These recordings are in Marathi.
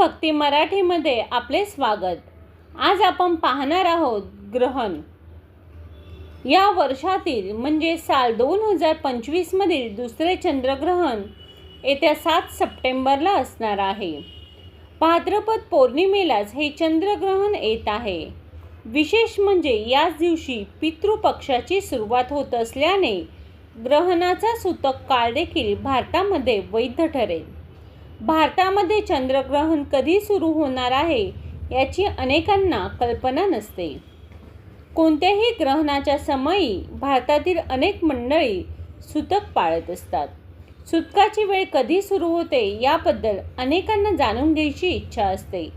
भक्ती मराठीमध्ये आपले स्वागत. आज आपण पाहणार आहोत ग्रहण. या वर्षातील म्हणजे साल दोन हजार पंचवीसमधील दुसरे चंद्रग्रहण येत्या सात सप्टेंबरला असणार आहे. भाद्रपद पौर्णिमेलाच हे चंद्रग्रहण येत आहे. विशेष म्हणजे याच दिवशी पितृपक्षाची सुरुवात होत असल्याने ग्रहणाचा सूतक काळ देखील भारतामध्ये वैध ठरेल. भारतामध्ये चंद्रग्रहण कधी सुरू होणार आहे याची अनेकांना कल्पना नसते. कोणत्याही ग्रहणाच्या समयी भारतातील अनेक मंडळी सूतक पाळत असतात. सुतकाची वेळ कधी सुरू होते याबद्दल अनेकांना जाणून घ्यायची इच्छा असते.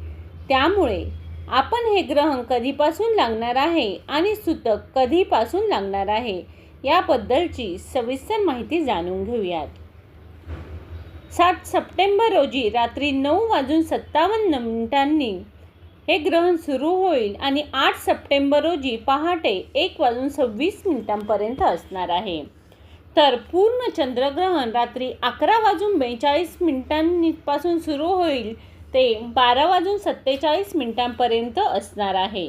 त्यामुळे आपण हे ग्रहण कधीपासून लागणार आहे आणि सूतक कधीपासून लागणार आहे याबद्दलची सविस्तर माहिती जाणून घेऊयात. सात सप्टेंबर रोजी रात्री नऊ वाजून सत्तावन्न मिनिटांनी हे ग्रहण सुरू होईल आणि आठ सप्टेंबर रोजी पहाटे एक वाजून सव्वीस मिनिटांपर्यंत असणार आहे. तर पूर्ण चंद्रग्रहण रात्री अकरा वाजून बेचाळीस मिनिटांपासून सुरू होईल ते बारा वाजून सत्तेचाळीस मिनिटांपर्यंत असणार आहे.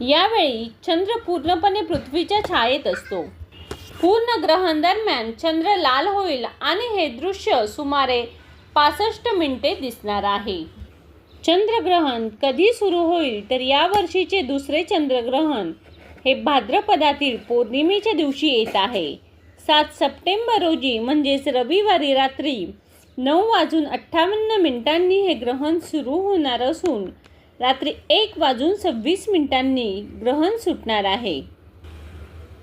यावेळी चंद्र पूर्णपणे पृथ्वीच्या छायेत असतो. पूर्ण ग्रहण दरम्यान चंद्र लाल होईल आणि हे दृश्य सुमारे पासष्ट मिनिटे दिसणार आहे. चंद्रग्रहण कधी सुरू होईल तर या वर्षीचे दुसरे चंद्रग्रहण हे भाद्रपदातील पौर्णिमेच्या दिवशी येत आहे. सात सप्टेंबर रोजी म्हणजेच रविवारी रात्री नऊ वाजून अठ्ठावन्न मिनिटांनी हे ग्रहण सुरू होणार असून रात्री एक वाजून सव्वीस मिनिटांनी ग्रहण सुटणार आहे.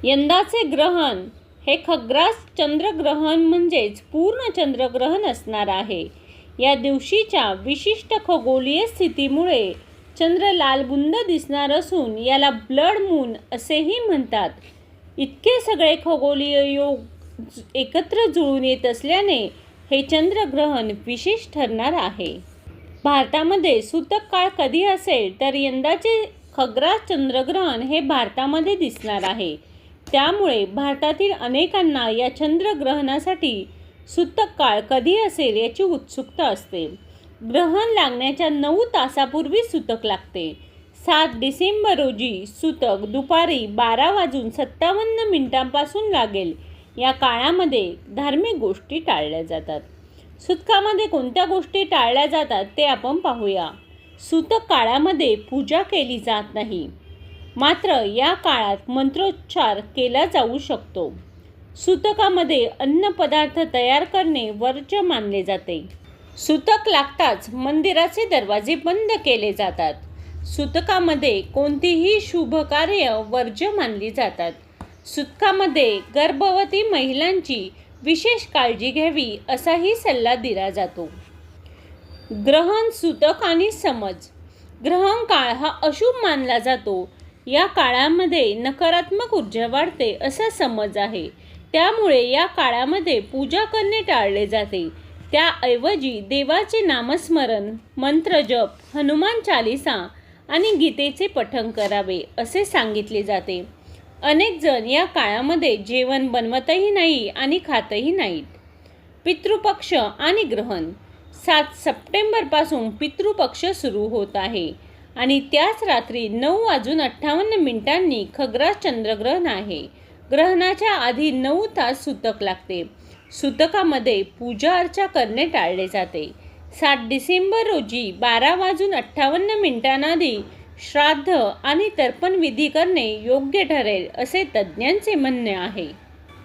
यंदाचे ग्रहण हे खग्रास चंद्रग्रहण म्हणजेच पूर्ण चंद्रग्रहण असणार आहे. या दिवशीच्या विशिष्ट खगोलीय स्थितीमुळे चंद्र लालबुंद दिसणार असून याला ब्लड मून असेही म्हणतात. इतके सगळे खगोलीय योग एकत्र जुळून येत असल्याने हे चंद्रग्रहण विशेष ठरणार आहे. भारतामध्ये सूतक काळ कधी असेल तर यंदाचे खग्रास चंद्रग्रहण हे भारतामध्ये दिसणार आहे. त्यामुळे भारतातील अनेकांना या चंद्रग्रहणासाठी सूतक काळ कधी असेल याची उत्सुकता असते. ग्रहण लागण्याच्या नऊ तासापूर्वी सूतक लागते. सात डिसेंबर रोजी सूतक दुपारी बारा वाजून सत्तावन्न मिनिटांपासून लागेल. या काळामध्ये धार्मिक गोष्टी टाळल्या जातात. सूतकामध्ये कोणत्या गोष्टी टाळल्या जातात ते आपण पाहूया. सूतक काळामध्ये पूजा केली जात नाही. मात्र या काळात मंत्रोच्चार केला जाऊ शकतो. सूतकामध्ये अन्नपदार्थ तयार करणे वर्ज्य मानले जाते. सूतक लागताच मंदिराचे दरवाजे बंद केले जातात. सूतकामध्ये कोणतीही शुभ कार्य वर्ज्य मानली जातात. सूतकामध्ये गर्भवती महिलांची विशेष काळजी घ्यावी असाही सल्ला दिला जातो. ग्रहण सूतक आणि समज. ग्रहण काळ हा अशुभ मानला जातो या काळामध्ये नकारात्मक ऊर्जा वाढते असा समज आहे. त्यामुळे या काळामध्ये पूजा करणे टाळले जाते. त्याऐवजी देवाचे नामस्मरण मंत्रजप हनुमान चालिसा आणि गीतेचे पठण करावे असे सांगितले जाते. अनेक जण या काळामध्ये जेवण बनवतही नाही आणि खातही नाहीत. पितृपक्ष आणि ग्रहण. सात सप्टेंबरपासून पितृपक्ष सुरू होत आहे. आणि त्याच रात्री नऊ वाजून अठ्ठावन्न मिनिटांनी खग्रास चंद्रग्रहण आहे. ग्रहणाच्या आधी नऊ तास सूतक लागते. सूतकामध्ये पूजा अर्चा करणे टाळले जाते. सात डिसेंबर रोजी बारा वाजून अठ्ठावन्न मिनिटांआधी श्राद्ध आणि तर्पण विधी करणे योग्य ठरेल असे तज्ज्ञांचे म्हणणे आहे.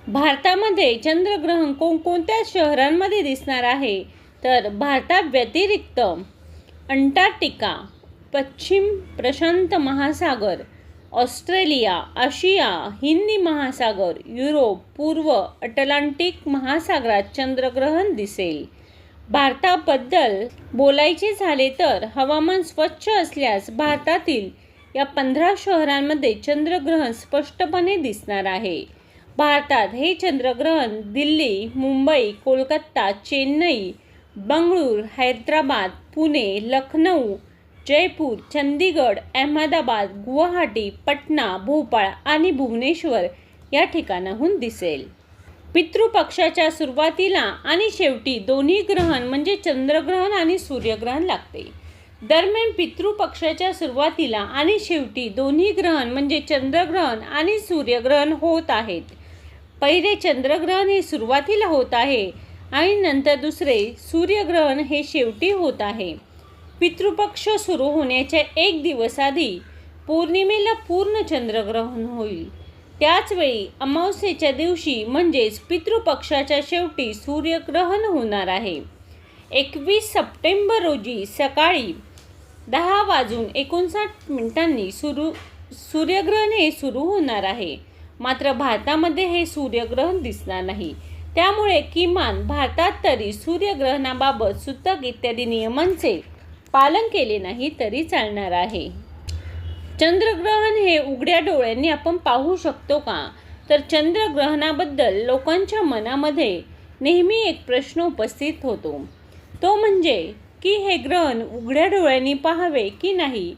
भारतामध्ये चंद्रग्रहण कोणकोणत्या शहरांमध्ये दिसणार आहे? तर भारताव्यतिरिक्त अंटार्क्टिका पश्चिम प्रशांत महासागर ऑस्ट्रेलिया आशिया हिंदी महासागर युरोप पूर्व अटलांटिक महासागरात चंद्रग्रहण दिसेल. भारताबद्दल बोलायचे झाले तर हवामान स्वच्छ असल्यास भारतातील या पंधरा शहरांमध्ये चंद्रग्रहण स्पष्टपणे दिसणार आहे. भारतात हे चंद्रग्रहण दिल्ली मुंबई कोलकाता चेन्नई बंगळूर हैदराबाद पुणे लखनऊ जयपूर चंदीगड अहमदाबाद गुवाहाटी पटना भोपाळ आणि भुवनेश्वर या ठिकाणाहून दिसेल. पितृपक्षाच्या सुरुवातीला आणि शेवटी दोन्ही ग्रहण म्हणजे चंद्रग्रहण आणि सूर्यग्रहण लागते. दरम्यान पितृपक्षाच्या सुरुवातीला आणि शेवटी दोन्ही ग्रहण म्हणजे चंद्रग्रहण आणि सूर्यग्रहण होत आहेत. पहिले चंद्रग्रहण हे सुरुवातीला होत आहे आणि नंतर दुसरे सूर्यग्रहण हे शेवटी होत आहे. पितृपक्ष सुरू होण्याच्या एक दिवस आधी पौर्णिमेला पूर्ण चंद्रग्रहण होईल. त्याचवेळी अमावस्येच्या दिवशी म्हणजेच पितृपक्षाच्या शेवटी सूर्यग्रहण होणार आहे. एकवीस सप्टेंबर रोजी सकाळी दहा वाजून एकोणसाठ मिनिटांनी सुरू सूर्यग्रहण हे सुरू होणार आहे. मात्र भारतामध्ये हे सूर्यग्रहण दिसणार नाही. त्यामुळे किमान भारतात तरी सूर्यग्रहणाबाबत सुतक इत्यादी नियमांचे पालन केले नाही तरी चालणार आहे. चंद्रग्रहण हे उघड्या डोळ्यांनी आपण पाहू शकतो का? तर चंद्रग्रहणाबद्दल लोकांच्या मनामध्ये नेहमी एक प्रश्न उपस्थित होतो. तो म्हणजे की हे ग्रहण उघड्या डोळ्यांनी पाहावे की नाही?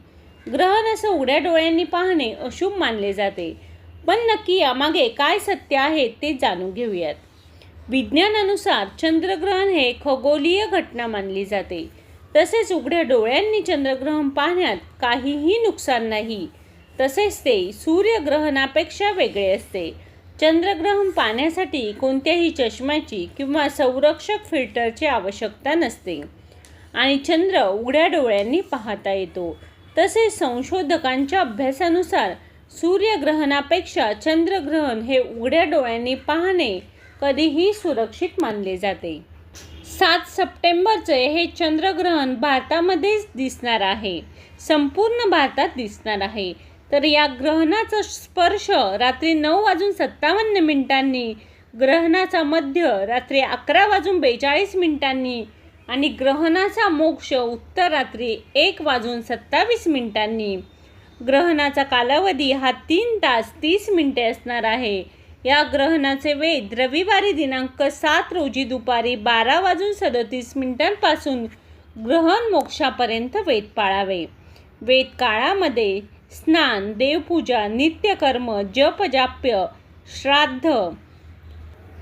ग्रहण असं उघड्या डोळ्यांनी पाहणे अशुभ मानले जाते. पण नक्की यामागे काय सत्य आहे ते जाणून घेऊयात. विज्ञानानुसार चंद्रग्रहण हे खगोलीय घटना मानली जाते. तसेच उघड्या डोळ्यांनी चंद्रग्रहण पाहण्यात काहीही नुकसान नाही. तसेच ते सूर्यग्रहणापेक्षा वेगळे असते. चंद्रग्रहण पाहण्यासाठी कोणत्याही चष्म्याची किंवा संरक्षक फिल्टरची आवश्यकता नसते. आणि चंद्र उघड्या डोळ्यांनी पाहता येतो. तसेच संशोधकांच्या अभ्यासानुसार सूर्यग्रहणापेक्षा चंद्रग्रहण हे उघड्या डोळ्यांनी पाहणे कधीही सुरक्षित मानले जाते. सात सप्टेंबरचे हे चंद्रग्रहण भारतामध्येच दिसणार आहे. संपूर्ण भारतात दिसणार आहे. तर या ग्रहणाचा स्पर्श रात्री नऊ वाजून सत्तावन्न मिनिटांनी ग्रहणाचा मध्य रात्री अकरा वाजून बेचाळीस मिनिटांनी आणि ग्रहणाचा मोक्ष उत्तर रात्री एक वाजून सत्तावीस मिनिटांनी. ग्रहणाचा कालावधी हा तीन तास तीस मिनिटे असणार आहे. या ग्रहणाचे वेध रविवारी दिनांक सात रोजी दुपारी बारा वाजून सदतीस मिनिटांपासून ग्रहण मोक्षापर्यंत वेद पाळावे. वेद काळामध्ये स्नान देवपूजा नित्यकर्म जपजाप्य श्राद्ध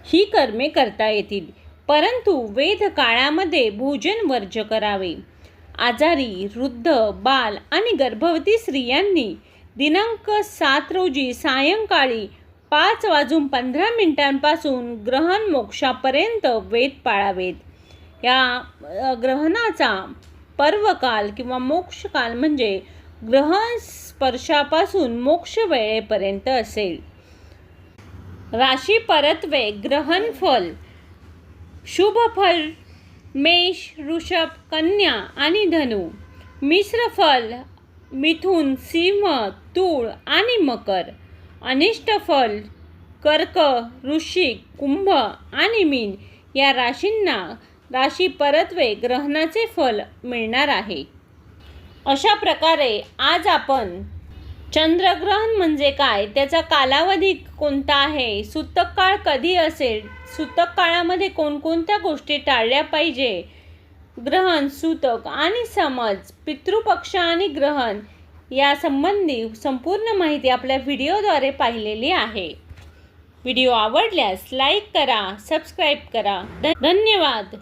ही कर्मे करता येतील. परंतु वेद काळामध्ये भोजन वर्ज करावे. आजारी वृद्ध बाल आणि गर्भवती स्त्रियांनी दिनांक सात रोजी सायंकाळी पाच वाजून पंधरा मिनिटांपासून ग्रहण मोक्षापर्यंत वेद पाळावेत. या ग्रहणाचा पर्वकाल किंवा मोक्षकाल म्हणजे ग्रहण स्पर्शापासून मोक्ष वेळेपर्यंत असेल. राशी परत्वे ग्रहण फल शुभ फल मेष ऋषभ कन्या आणि धनु मिश्र फल मिथुन सिंह तूळ आणि मकर. अनिष्ट फल कर्क वृश्चिक कुंभ आणि मीन या राशींना राशी परत्वे ग्रहणाचे फल मिळणार आहे. अशा प्रकारे आज आपण चंद्रग्रहण म्हणजे काय त्याचा कालावधी कोणता आहे सूतक काळ कधी असेल सूतक काळामध्ये कोणकोणत्या गोष्टी टाळल्या पाहिजे ग्रहण सूतक आणि समज पितृपक्ष आणि ग्रहण या संबंधी संपूर्ण माहिती आपल्या व्हिडिओद्वारे पाहिलेली आहे. व्हिडिओ आवडल्यास लाईक करा सबस्क्राईब करा. धन्यवाद!